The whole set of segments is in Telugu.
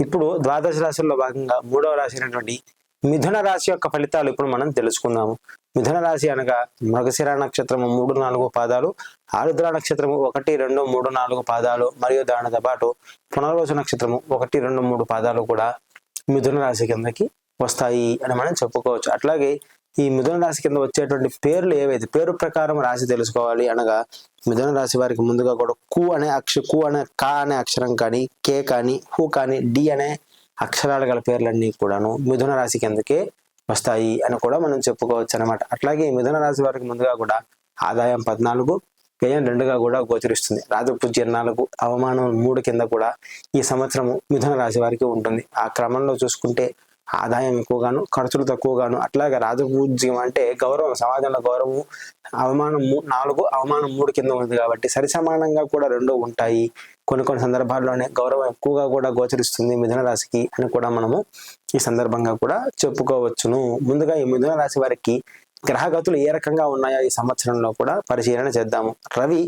ఇప్పుడు ద్వాదశ రాశుల్లో భాగంగా మూడవ రాశి అయినటువంటి మిథున రాశి యొక్క ఫలితాలు ఇప్పుడు మనం తెలుసుకుందాము. మిథున రాశి అనగా మృగశిర నక్షత్రము మూడు నాలుగు పాదాలు ఆరుద్ర నక్షత్రము ఒకటి రెండు మూడు నాలుగు పాదాలు మరియు దానితో పాటు పునర్వసు నక్షత్రము ఒకటి రెండు మూడు పాదాలు కూడా మిథున రాశి కిందకి వస్తాయి అని మనం చెప్పుకోవచ్చు. అట్లాగే ఈ మిథున రాశి కింద వచ్చేటువంటి పేర్లు ఏవైతే పేరు ప్రకారం రాశి తెలుసుకోవాలి అనగా మిథున రాశి వారికి ముందుగా కూడా కు అనే అక్ష కు అనే కా అనే అక్షరం కానీ కే కానీ హు కానీ డి అనే అక్షరాలు గల పేర్లన్నీ కూడాను మిథున రాశి కిందకే వస్తాయి అని కూడా మనం చెప్పుకోవచ్చు అనమాట అట్లాగే ఈ మిథున రాశి వారికి ముందుగా కూడా ఆదాయం పద్నాలుగు వ్యయం రెండుగా కూడా గోచరిస్తుంది. రాజపూజ్య నాలుగు అవమానం మూడు కింద కూడా ఈ సంవత్సరం మిథున రాశి వారికి ఉంటుంది. ఆ క్రమంలో చూసుకుంటే ఆదాయం ఎక్కువగాను ఖర్చులు తక్కువగాను అట్లాగే రాజపూజ్యం అంటే గౌరవం సమాజంలో గౌరవం అవమానం నాలుగు అవమానం మూడు కింద ఉంది కాబట్టి సరి సమానంగా కూడా రెండు ఉంటాయి. కొన్ని కొన్ని సందర్భాల్లోనే గౌరవం ఎక్కువగా కూడా గోచరిస్తుంది మిథున రాశికి అని కూడా మనము ఈ సందర్భంగా కూడా చెప్పుకోవచ్చును. ముందుగా ఈ మిథున రాశి వారికి గ్రహగతులు ఏ రకంగా ఉన్నాయో ఈ సంవత్సరంలో కూడా పరిశీలన చేద్దాము. రవి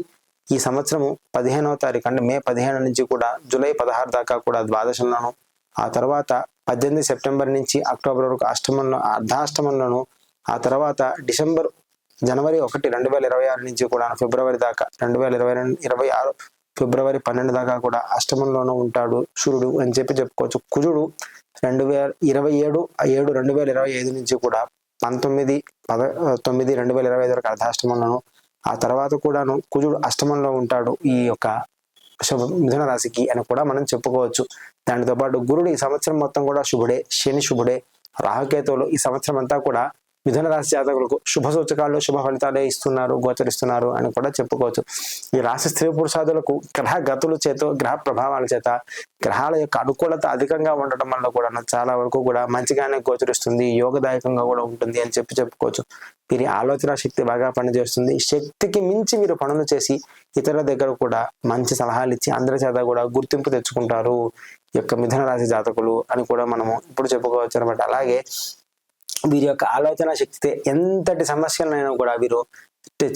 ఈ సంవత్సరము పదిహేనవ తారీఖు అంటే మే పదిహేను నుంచి కూడా జూలై పదహారు దాకా కూడా ద్వాదశంలోను ఆ తర్వాత పద్దెనిమిది సెప్టెంబర్ నుంచి అక్టోబర్ వరకు అష్టమంలో అర్ధాష్టమంలోను ఆ తర్వాత డిసెంబర్ జనవరి ఒకటి రెండు వేల ఇరవై ఆరు నుంచి కూడా ఫిబ్రవరి దాకా రెండు వేల ఇరవై రెండు ఇరవై ఆరు ఫిబ్రవరి పన్నెండు దాకా కూడా అష్టమంలోనూ ఉంటాడు సూర్యుడు అని చెప్పి చెప్పుకోవచ్చు. కుజుడు రెండు వేల ఇరవై ఏడు ఏడు రెండు వేల ఇరవై ఐదు నుంచి కూడా పంతొమ్మిది పద తొమ్మిది రెండు వేల ఇరవై ఐదు వరకు అర్ధాష్టమంలోను ఆ తర్వాత కూడాను కుజుడు అష్టమంలో ఉంటాడు ఈ యొక్క శుభ మిథున రాశికి అని కూడా మనం చెప్పుకోవచ్చు. దానితో పాటు గురుడు ఈ సంవత్సరం మొత్తం కూడా శుభుడే శని శుభుడే రాహుకేతువులు ఈ సంవత్సరం అంతా కూడా మిథున రాశి జాతకులకు శుభ సూచకాలు శుభ ఫలితాలే ఇస్తున్నారు గోచరిస్తున్నారు అని కూడా చెప్పుకోవచ్చు. ఈ రాశి స్త్రీ పురుషాదులకు గ్రహ గతుల చేత గ్రహ ప్రభావాల చేత గ్రహాల యొక్క అనుకూలత అధికంగా ఉండటం వల్ల కూడా చాలా వరకు కూడా మంచిగానే గోచరిస్తుంది యోగదాయకంగా కూడా ఉంటుంది అని చెప్పి చెప్పుకోవచ్చు. వీరి ఆలోచన శక్తి బాగా పనిచేస్తుంది. శక్తికి మించి మీరు పనులు చేసి ఇతరుల దగ్గర కూడా మంచి సలహాలు ఇచ్చి అందరి చేత కూడా గుర్తింపు తెచ్చుకుంటారు. యొక్క మిథున రాశి జాతకులు అని కూడా మనము ఇప్పుడు చెప్పుకోవచ్చు అనమాట అలాగే వీరి యొక్క ఆలోచన శక్తితే ఎంతటి సమస్యలైనా కూడా వీరు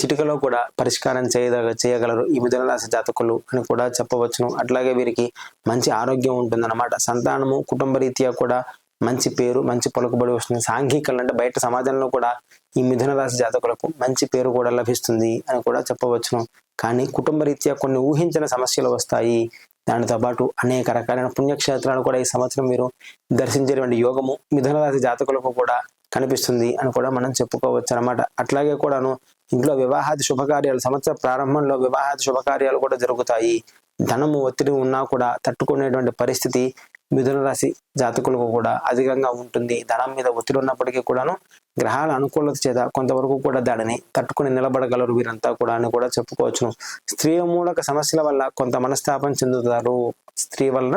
చిటికలో కూడా పరిష్కారం చేయద చేయగలరు. ఈ మిథున రాశి జాతకులు అని కూడా చెప్పవచ్చును. అట్లాగే వీరికి మంచి ఆరోగ్యం ఉంటుందన్నమాట. సంతానము కుటుంబ రీత్యా కూడా మంచి పేరు మంచి పలుకుబడి వస్తుంది. సాంఘికలు అంటే బయట సమాజంలో కూడా ఈ మిథున రాశి జాతకులకు మంచి పేరు కూడా లభిస్తుంది అని కూడా చెప్పవచ్చును. కానీ కుటుంబ రీత్యా కొన్ని ఊహించిన సమస్యలు వస్తాయి. దానితో పాటు అనేక రకాలైన పుణ్యక్షేత్రాలు కూడా ఈ సంవత్సరం మీరు దర్శించేటువంటి యోగము మిథునరాశి జాతకులకు కూడా కనిపిస్తుంది అని కూడా మనం చెప్పుకోవచ్చు అనమాట అట్లాగే కూడాను ఇంట్లో వివాహాది శుభకార్యాలు సంవత్సర ప్రారంభంలో వివాహాది శుభకార్యాలు కూడా జరుగుతాయి. ధనము ఒత్తిడి ఉన్నా కూడా తట్టుకునేటువంటి పరిస్థితి మిథున రాశి జాతకులకు కూడా అధికంగా ఉంటుంది. ధనం మీద ఒత్తిడి ఉన్నప్పటికీ కూడాను గ్రహాల అనుకూలత చేత కొంతవరకు కూడా దానిని తట్టుకుని నిలబడగలరు వీరంతా కూడా అని కూడా చెప్పుకోవచ్చును. స్త్రీ మూలక సమస్యల వల్ల కొంత మనస్తాపం చెందుతారు. స్త్రీ వలన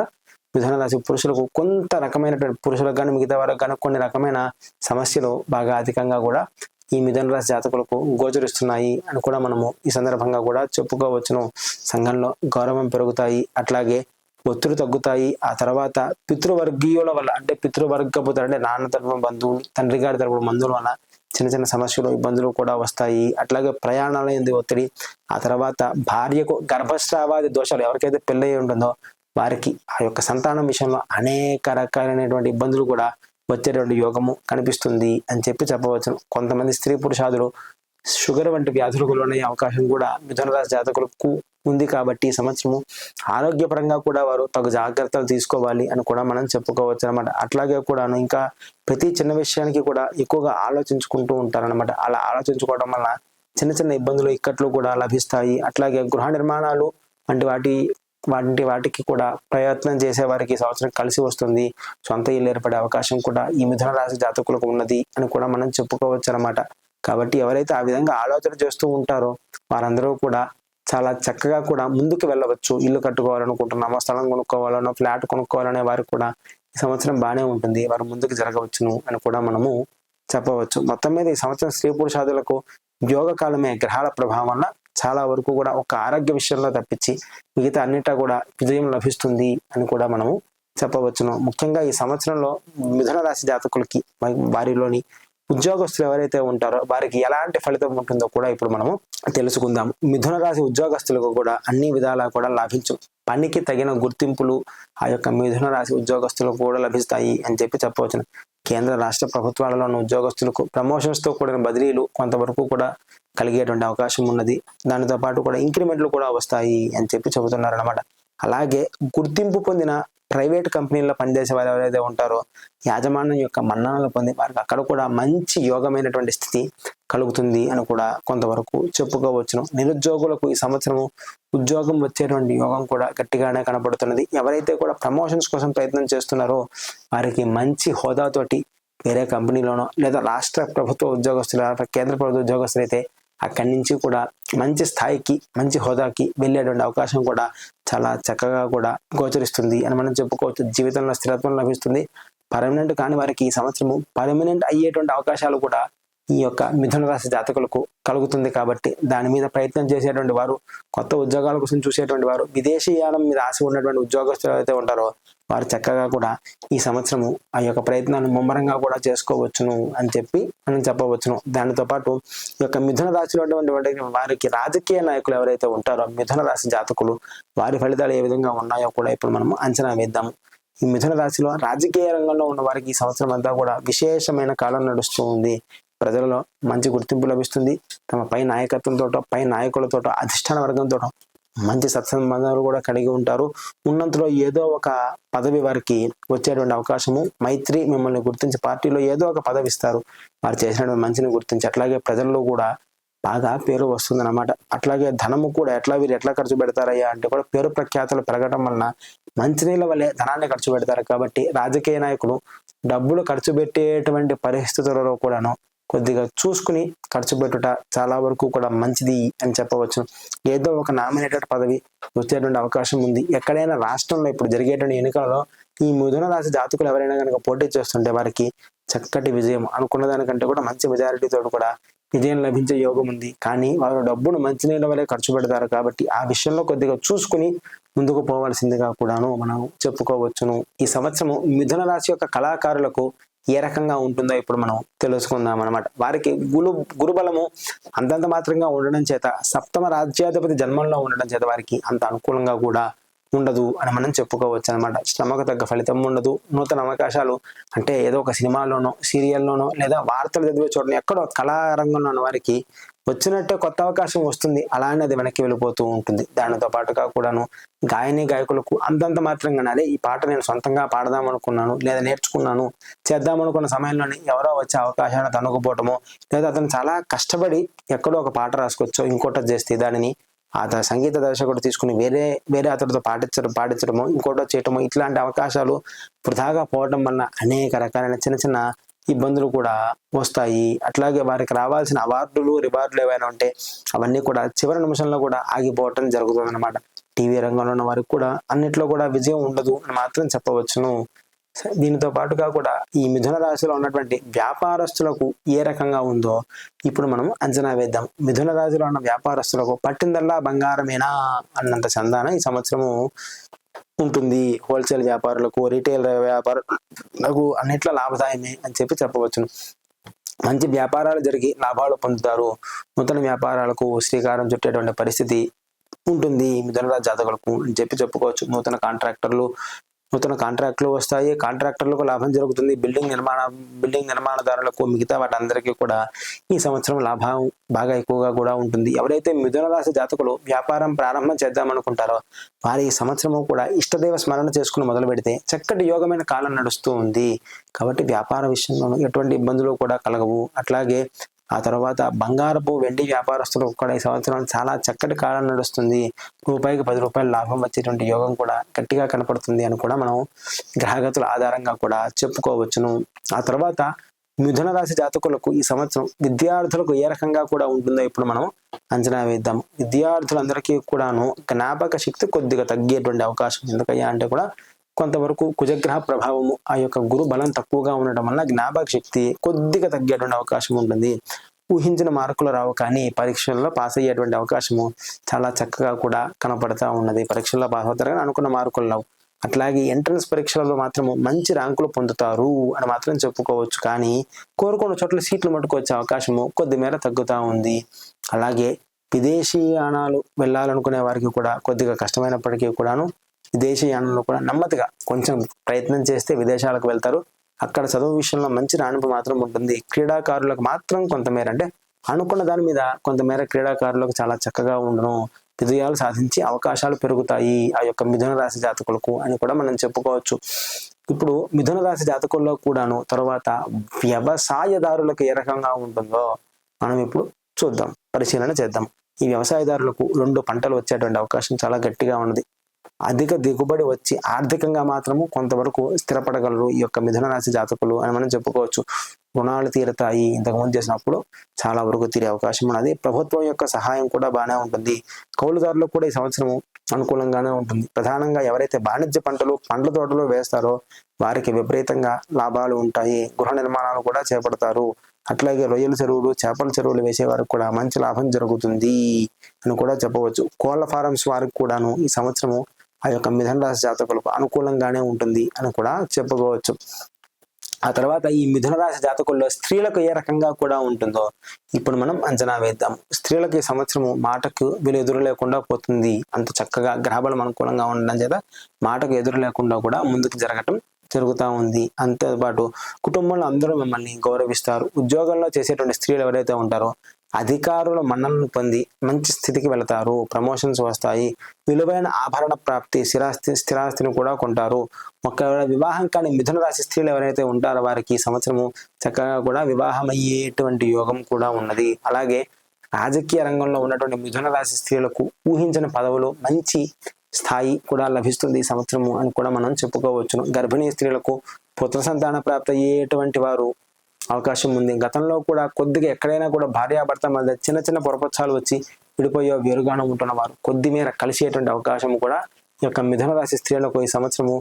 మిథున రాశి పురుషులకు కొంత రకమైనటువంటి పురుషులకు కానీ మిగతా వారికి కానీ కొన్ని రకమైన సమస్యలు బాగా అధికంగా కూడా ఈ మిథున రాశి జాతకులకు గోచరిస్తున్నాయి అని కూడా మనము ఈ సందర్భంగా కూడా చెప్పుకోవచ్చును. సంఘంలో గౌరవం పెరుగుతాయి. అట్లాగే ఒత్తిడి తగ్గుతాయి. ఆ తర్వాత పితృవర్గీయుల వల్ల అంటే పితృవర్గపు అంటే నాన్న తరపున బంధువులు తండ్రి గారి తరపున బంధువుల వల్ల చిన్న చిన్న సమస్యలు ఇబ్బందులు కూడా వస్తాయి. అట్లాగే ప్రయాణాల ఎందుకు ఒత్తిడి ఆ తర్వాత భార్యకు గర్భస్రావాది దోషాలు ఎవరికైతే పెళ్ళి ఉంటుందో వారికి ఆ యొక్క సంతానం విషయంలో అనేక రకాలైనటువంటి ఇబ్బందులు కూడా వచ్చేటువంటి యోగము కనిపిస్తుంది అని చెప్పి చెప్పవచ్చు. కొంతమంది స్త్రీ పురుషాదులు షుగర్ వంటి వ్యాధులు లోనయ్యే అవకాశం కూడా మిథున రాశి జాతకులకు ఉంది కాబట్టి ఈ సంవత్సరము ఆరోగ్యపరంగా కూడా వారు తగు జాగ్రత్తలు తీసుకోవాలి అని కూడా మనం చెప్పుకోవచ్చు అనమాట అట్లాగే కూడాను ఇంకా ప్రతి చిన్న విషయానికి కూడా ఎక్కువగా ఆలోచించుకుంటూ ఉంటారనమాట అలా ఆలోచించుకోవడం వల్ల చిన్న చిన్న ఇబ్బందులు ఇక్కట్లు కూడా లభిస్తాయి. అట్లాగే గృహ నిర్మాణాలు వంటి వాటి వంటి వాటికి కూడా ప్రయత్నం చేసే వారికి సంవత్సరం కలిసి వస్తుంది. సొంత ఇల్లు ఏర్పడే అవకాశం కూడా ఈ మిథున రాశి జాతకులకు ఉన్నది అని కూడా మనం చెప్పుకోవచ్చు అనమాట కాబట్టి ఎవరైతే ఆ విధంగా ఆలోచన చేస్తూ ఉంటారో వారందరూ కూడా చాలా చక్కగా కూడా ముందుకు వెళ్ళవచ్చు. ఇల్లు కట్టుకోవాలనుకుంటున్నామో స్థలం కొనుక్కోవాలనో ఫ్లాట్ కొనుక్కోవాలనే వారికి కూడా ఈ సంవత్సరం బాగానే ఉంటుంది. వారు ముందుకు జరగవచ్చును అని కూడా మనము చెప్పవచ్చు. మొత్తం మీద ఈ సంవత్సరం స్త్రీ పురుషాదులకు యోగ కాలమే గ్రహాల ప్రభావం వల్ల చాలా వరకు కూడా ఒక ఆరోగ్య విషయంలో తప్పించి మిగతా అన్నిటా కూడా విజయం లభిస్తుంది అని కూడా మనము చెప్పవచ్చును. ముఖ్యంగా ఈ సంవత్సరంలో మిథున రాశి జాతకులకి వారిలోని ఉద్యోగస్తులు ఎవరైతే ఉంటారో వారికి ఎలాంటి ఫలితం ఉంటుందో కూడా ఇప్పుడు మనము తెలుసుకుందాం. మిథున రాశి ఉద్యోగస్తులకు కూడా అన్ని విధాలా కూడా లభించు. పనికి తగిన గుర్తింపులు ఆ యొక్క మిథున రాశి ఉద్యోగస్తులకు కూడా లభిస్తాయి అని చెప్పి చెప్పవచ్చును. కేంద్ర రాష్ట్ర ప్రభుత్వాలలో ఉన్న ఉద్యోగస్తులకు ప్రమోషన్స్తో కూడిన బదిలీలు కొంతవరకు కూడా కలిగేటువంటి అవకాశం ఉన్నది. దానితో పాటు కూడా ఇంక్రిమెంట్లు కూడా వస్తాయి అని చెప్పి చెబుతున్నారు అనమాట అలాగే గుర్తింపు పొందిన ప్రైవేట్ కంపెనీల్లో పనిచేసే వారు ఎవరైతే ఉంటారో యాజమాన్యం యొక్క మన్ననలు పొంది వారికి అక్కడ కూడా మంచి యోగమైనటువంటి స్థితి కలుగుతుంది అని కూడా కొంతవరకు చెప్పుకోవచ్చును. నిరుద్యోగులకు ఈ సంవత్సరము ఉద్యోగం వచ్చేటువంటి యోగం కూడా గట్టిగానే కనబడుతున్నది ఎవరైతే కూడా ప్రమోషన్స్ కోసం ప్రయత్నం చేస్తున్నారో వారికి మంచి హోదాతోటి వేరే కంపెనీలోనో లేదా రాష్ట్ర ప్రభుత్వ ఉద్యోగస్తులు కేంద్ర ప్రభుత్వ ఉద్యోగస్తులు అయితే అక్కడి నుంచి కూడా మంచి స్థాయికి మంచి హోదాకి వెళ్ళేటువంటి అవకాశం కూడా చాలా చక్కగా కూడా గోచరిస్తుంది. అని మనం చెప్పుకోవచ్చు. జీవితంలో స్థిరత్వం లభిస్తుంది. పర్మనెంట్ కాని వారికి ఈ సంవత్సరము పర్మనెంట్ అయ్యేటువంటి అవకాశాలు కూడా ఈ యొక్క మిథున రాశి జాతకులకు కలుగుతుంది కాబట్టి దాని మీద ప్రయత్నం చేసేటువంటి వారు కొత్త ఉద్యోగాల కోసం చూసేటువంటి వారు విదేశీయానం మీద ఆశ ఉన్నటువంటి ఉద్యోగస్తులు అయితే ఉంటారో వారు చక్కగా కూడా ఈ సంవత్సరము ఆ యొక్క ప్రయత్నాన్ని ముమ్మరంగా కూడా చేసుకోవచ్చును అని చెప్పి మనం చెప్పవచ్చును. దానితో పాటు ఈ యొక్క మిథున రాశిలో ఉన్నటువంటి వారికి రాజకీయ నాయకులు ఎవరైతే ఉంటారో మిథున రాశి జాతకులు వారి ఫలితాలు ఏ విధంగా ఉన్నాయో కూడా ఇప్పుడు మనం అంచనా వేద్దాము. ఈ మిథున రాశిలో రాజకీయ రంగంలో ఉన్న వారికి ఈ సంవత్సరం అంతా కూడా విశేషమైన కాలం నడుస్తూ ఉంది. ప్రజలలో మంచి గుర్తింపు లభిస్తుంది. తమ పై నాయకత్వంతో పై నాయకులతో అధిష్టాన వర్గంతో మంచి సత్సంబంధాలు కూడా కలిగి ఉంటారు. ఉన్నంతలో ఏదో ఒక పదవి వారికి వచ్చేటువంటి అవకాశము. మైత్రి మిమ్మల్ని గుర్తించి పార్టీలో ఏదో ఒక పదవి ఇస్తారు. వారు చేసినటువంటి మంచిని గుర్తించి అట్లాగే ప్రజల్లో కూడా బాగా పేరు వస్తుందన్నమాట. అట్లాగే ధనము కూడా ఎట్లా వీరు ఎట్లా ఖర్చు పెడతారయ్యా అంటే కూడా పేరు ప్రఖ్యాతలు పెరగడం వలన మంచినీళ్ళ వల్లే ధనాన్ని ఖర్చు పెడతారు కాబట్టి రాజకీయ నాయకులు డబ్బులు ఖర్చు పెట్టేటువంటి పరిస్థితులలో కూడాను కొద్దిగా చూసుకుని ఖర్చు పెట్టుట చాలా వరకు కూడా మంచిది అని చెప్పవచ్చు. ఏదో ఒక నామినేటెడ్ పదవి వచ్చేటువంటి అవకాశం ఉంది. ఎక్కడైనా రాష్ట్రంలో ఇప్పుడు జరిగేటువంటి ఎన్నికలలో ఈ మిథున రాశి జాతకులు ఎవరైనా కనుక పోటీ చేస్తుంటే వారికి చక్కటి విజయం అనుకున్న దానికంటే కూడా మంచి మెజారిటీతో కూడా విజయం లభించే యోగం ఉంది. కానీ వారు డబ్బును మంచినీళ్ళ వలె ఖర్చు పెడతారు కాబట్టి ఆ విషయంలో కొద్దిగా చూసుకుని ముందుకు పోవాల్సిందిగా కూడాను మనం చెప్పుకోవచ్చును. ఈ సంవత్సరం మిథున రాశి యొక్క కళాకారులకు ఏ రకంగా ఉంటుందో ఇప్పుడు మనం తెలుసుకుందాం అనమాట వారికి గురు గురుబలము అంతంత మాత్రంగా ఉండడం చేత సప్తమ రాజ్యాధిపతి జన్మంలో ఉండడం చేత వారికి అంత అనుకూలంగా కూడా ఉండదు అని మనం చెప్పుకోవచ్చు అనమాట శ్రమకు తగ్గ ఫలితం ఉండదు. నూతన అవకాశాలు అంటే ఏదో ఒక సినిమాలోనో సీరియల్లోనో లేదా వార్తలు చదివే చూడని ఎక్కడో కళారంగంలో ఉన్న వారికి వచ్చినట్టే కొత్త అవకాశం వస్తుంది. అలానే అది వెనక్కి వెళ్ళిపోతూ ఉంటుంది. దానితో పాటుగా కూడాను గాయని గాయకులకు అంతంత మాత్రంగానే అదే ఈ పాట నేను సొంతంగా పాడదాం అనుకున్నాను లేదా నేర్చుకున్నాను చేద్దాం అనుకున్న సమయంలోనే ఎవరో వచ్చే అవకాశాన్ని తనుకుపోవటమో లేదా అతను చాలా కష్టపడి ఎక్కడో ఒక పాట రాసుకొచ్చో ఇంకోటో చేస్తే దానిని ఆ సంగీత దర్శకుడు తీసుకుని వేరే వేరే అతడితో పాటించడం పాటించడము ఇంకోటో చేయటము ఇట్లాంటి అవకాశాలు వృధాగా పోవడం వలన అనేక రకాలైన చిన్న చిన్న ఇబ్బందులు కూడా వస్తాయి. అట్లాగే వారికి రావాల్సిన అవార్డులు రివార్డులు ఏవైనా ఉంటే అవన్నీ కూడా చివరి నిమిషంలో కూడా ఆగిపోవటం జరుగుతుంది అనమాట టీవీ రంగంలో ఉన్న వారికి కూడా అన్నిట్లో కూడా విజయం ఉండదు అని మాత్రం చెప్పవచ్చును. దీనితో పాటుగా కూడా ఈ మిథున రాశిలో ఉన్నటువంటి వ్యాపారస్తులకు ఏ రకంగా ఉందో ఇప్పుడు మనం అంచనా వేద్దాం. మిథున రాశిలో ఉన్న వ్యాపారస్తులకు పట్టిందల్లా బంగారమేనా? అన్నంత చందాన ఈ సంవత్సరము ఉంటుంది. హోల్సేల్ వ్యాపారులకు రీటైల్ వ్యాపారులకు అన్నిట్లో లాభదాయమే అని చెప్పి చెప్పవచ్చును. మంచి వ్యాపారాలు జరిగి లాభాలు పొందుతారు. నూతన వ్యాపారాలకు శ్రీకారం చుట్టేటువంటి పరిస్థితి ఉంటుంది. మిథున జాతకులకు అని చెప్పి చెప్పుకోవచ్చు. నూతన కాంట్రాక్టర్లు నూతన కాంట్రాక్టులు వస్తాయి. కాంట్రాక్టర్లకు లాభం జరుగుతుంది. బిల్డింగ్ నిర్మాణ బిల్డింగ్ నిర్మాణదారులకు మిగతా వాటందరికీ కూడా ఈ సంవత్సరం లాభం బాగా ఎక్కువగా కూడా ఉంటుంది. ఎవరైతే మిథున రాశి జాతకులు వ్యాపారం ప్రారంభం చేద్దాం అనుకుంటారో వారి ఈ సంవత్సరము కూడా ఇష్టదేవ స్మరణ చేసుకుని మొదలు పెడితే చక్కటి యోగమైన కాలం నడుస్తూ ఉంది. కాబట్టి వ్యాపార విషయంలో ఎటువంటి ఇబ్బందులు కూడా కలగవు. అట్లాగే ఆ తర్వాత బంగారపు వెండి వ్యాపారస్తులకు కూడా ఈ సంవత్సరం చాలా చక్కటి కాలం నడుస్తుంది. రూపాయికి పది రూపాయల లాభం వచ్చేటువంటి యోగం కూడా గట్టిగా కనపడుతుంది అని కూడా మనం గ్రహగతుల ఆధారంగా కూడా చెప్పుకోవచ్చును. ఆ తర్వాత మిథున రాశి జాతకులకు ఈ సంవత్సరం విద్యార్థులకు ఏ రకంగా కూడా ఉంటుందో ఇప్పుడు మనం అంచనా వేద్దాం. విద్యార్థులందరికీ కూడాను జ్ఞాపక శక్తి కొద్దిగా తగ్గేటువంటి అవకాశం ఎందుకయ్యా అంటే కూడా కొంతవరకు కుజగ్రహ ప్రభావము ఆ యొక్క గురు బలం తక్కువగా ఉండటం వల్ల జ్ఞాపక శక్తి కొద్దిగా తగ్గేటువంటి అవకాశం ఉంటుంది. ఊహించిన మార్కులు రావు కానీ పరీక్షల్లో పాస్ అయ్యేటువంటి అవకాశము చాలా చక్కగా కూడా కనపడతా ఉన్నది. పరీక్షల్లో పాస్ అవుతారు కానీ అనుకున్న మార్కులు రావు. అట్లాగే ఎంట్రన్స్ పరీక్షలలో మాత్రము మంచి ర్యాంకులు పొందుతారు అని మాత్రం చెప్పుకోవచ్చు. కానీ కోరుకున్న చోట్ల సీట్లు మట్టుకొచ్చే అవకాశము కొద్ది మేర తగ్గుతూ ఉంది. అలాగే విదేశీయానాలు వెళ్ళాలనుకునే వారికి కూడా కొద్దిగా కష్టమైనప్పటికీ కూడాను విదేశీయానంలో కూడా నెమ్మదిగా కొంచెం ప్రయత్నం చేస్తే విదేశాలకు వెళ్తారు. అక్కడ చదువు విషయంలో మంచి రాణింపు మాత్రం ఉంటుంది. క్రీడాకారులకు మాత్రం కొంతమేర అంటే అనుకున్న దాని మీద కొంతమేర క్రీడాకారులకు చాలా చక్కగా ఉండను. విజయాలు సాధించి అవకాశాలు పెరుగుతాయి. ఆ యొక్క మిథున రాశి జాతకులకు అని కూడా మనం చెప్పుకోవచ్చు. ఇప్పుడు మిథున రాశి జాతకుల్లో కూడాను తర్వాత వ్యవసాయదారులకు ఏ రకంగా ఉంటుందో మనం ఇప్పుడు చూద్దాం. పరిశీలన చేద్దాం. ఈ వ్యవసాయదారులకు రెండు పంటలు వచ్చేటువంటి అవకాశం చాలా గట్టిగా ఉన్నది. అధిక దిగుబడి వచ్చి ఆర్థికంగా మాత్రము కొంతవరకు స్థిరపడగలరు ఈ యొక్క మిథున రాశి జాతకులు అని మనం చెప్పుకోవచ్చు. రుణాలు తీరుతాయి. ఇంతకుముందు చేసినప్పుడు చాలా వరకు తీరే అవకాశం ఉన్నది. ప్రభుత్వం యొక్క సహాయం కూడా బాగానే ఉంటుంది. కౌలుదారులకు కూడా ఈ సంవత్సరం అనుకూలంగానే ఉంటుంది. ప్రధానంగా ఎవరైతే వాణిజ్య పంటలు పండ్ల తోటలు వేస్తారో వారికి విపరీతంగా లాభాలు ఉంటాయి. గృహ నిర్మాణాలు కూడా చేపడతారు. అట్లాగే రొయ్యల చెరువులు చేపల చెరువులు వేసే వారికి కూడా మంచి లాభం జరుగుతుంది అని కూడా చెప్పవచ్చు. కోళ్ళ ఫారమ్స్ వారికి కూడాను ఈ సంవత్సరము ఆ యొక్క మిథున రాశి జాతకులకు అనుకూలంగానే ఉంటుంది అని కూడా చెప్పుకోవచ్చు. ఆ తర్వాత ఈ మిథున రాశి జాతకుల్లో స్త్రీలకు ఏ రకంగా కూడా ఉంటుందో ఇప్పుడు మనం అంచనా వేద్దాం. స్త్రీలకు ఈ సంవత్సరము మాటకు వీలు ఎదురు లేకుండా పోతుంది. అంత చక్కగా గ్రహబలం అనుకూలంగా ఉండడం చేత మాటకు ఎదురు లేకుండా కూడా ముందుకు జరగటం జరుగుతూ ఉంది. అంతేపాటు కుటుంబంలో అందరూ మిమ్మల్ని గౌరవిస్తారు. ఉద్యోగంలో చేసేటువంటి స్త్రీలు ఎవరైతే ఉంటారో అధికారుల మన్నలను పొంది మంచి స్థితికి వెళతారు. ప్రమోషన్స్ వస్తాయి. విలువైన ఆభరణ ప్రాప్తి స్థిరాస్తి స్థిరాస్తిని కూడా కొంటారు. ఒకవేళ వివాహం కాని మిథున రాశి స్త్రీలు ఎవరైతే ఉంటారో వారికి సంవత్సరము చక్కగా కూడా వివాహం అయ్యేటువంటి యోగం కూడా ఉన్నది. అలాగే రాజకీయ రంగంలో ఉన్నటువంటి మిథున రాశి స్త్రీలకు ఊహించిన పదవులు మంచి స్థాయి కూడా లభిస్తుంది ఈ సంవత్సరము అని కూడా మనం చెప్పుకోవచ్చును. గర్భిణీ స్త్రీలకు పుత్ర సంతాన ప్రాప్తి అయ్యేటువంటి వారు అవకాశం ఉంది. గతంలో కూడా కొద్దిగా ఎక్కడైనా కూడా భార్యాభర్త మధ్య చిన్న చిన్న పొరపచ్చాలు వచ్చి విడిపోయే వేరుగానం ఉంటున్న వారు కొద్ది మేర కలిసేటువంటి అవకాశం కూడా ఈ యొక్క మిథున రాశి స్త్రీలకు ఈ సంవత్సరము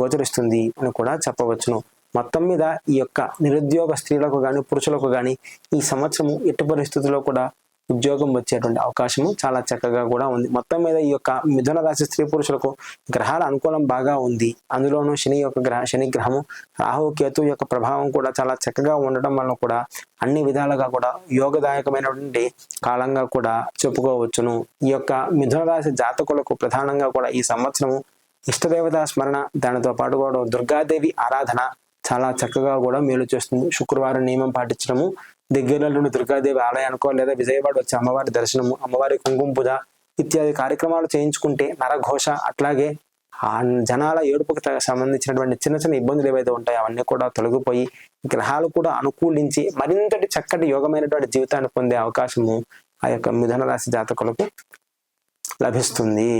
గోచరిస్తుంది అని కూడా చెప్పవచ్చును. మొత్తం మీద ఈ యొక్క నిరుద్యోగ స్త్రీలకు కానీ పురుషులకు కానీ ఈ సంవత్సరము ఎట్టి పరిస్థితుల్లో కూడా ఉద్యోగం వచ్చేటువంటి అవకాశము చాలా చక్కగా కూడా ఉంది. మొత్తం మీద ఈ యొక్క మిథున రాశి స్త్రీ పురుషులకు గ్రహాల అనుకూలం బాగా ఉంది. అందులోనూ శని యొక్క గ్రహ శని గ్రహము రాహు కేతు యొక్క ప్రభావం కూడా చాలా చక్కగా ఉండటం వలన కూడా అన్ని విధాలుగా కూడా యోగదాయకమైనటువంటి కాలంగా కూడా చెప్పుకోవచ్చును. ఈ యొక్క మిథున రాశి జాతకులకు ప్రధానంగా కూడా ఈ సంవత్సరము ఇష్టదేవత స్మరణ దానితో పాటు కూడా దుర్గాదేవి ఆరాధన చాలా చక్కగా కూడా మేలు చేస్తుంది. శుక్రవారం నియమం పాటించడము దగ్గరలో నుండి దుర్గాదేవి ఆలయానికో లేదా విజయవాడ వచ్చి అమ్మవారి దర్శనము అమ్మవారి కుంకుమ పూజ ఇత్యాది కార్యక్రమాలు చేయించుకుంటే నరఘోష అట్లాగే ఆ జనాల ఏడుపుకు సంబంధించినటువంటి చిన్న చిన్న ఇబ్బందులు ఏవైతే ఉంటాయో అవన్నీ కూడా తొలగిపోయి గ్రహాలు కూడా అనుకూలించి మరింతటి చక్కటి యోగమైనటువంటి జీవితాన్ని పొందే అవకాశము ఆ యొక్క మిథున రాశి జాతకులకు లభిస్తుంది.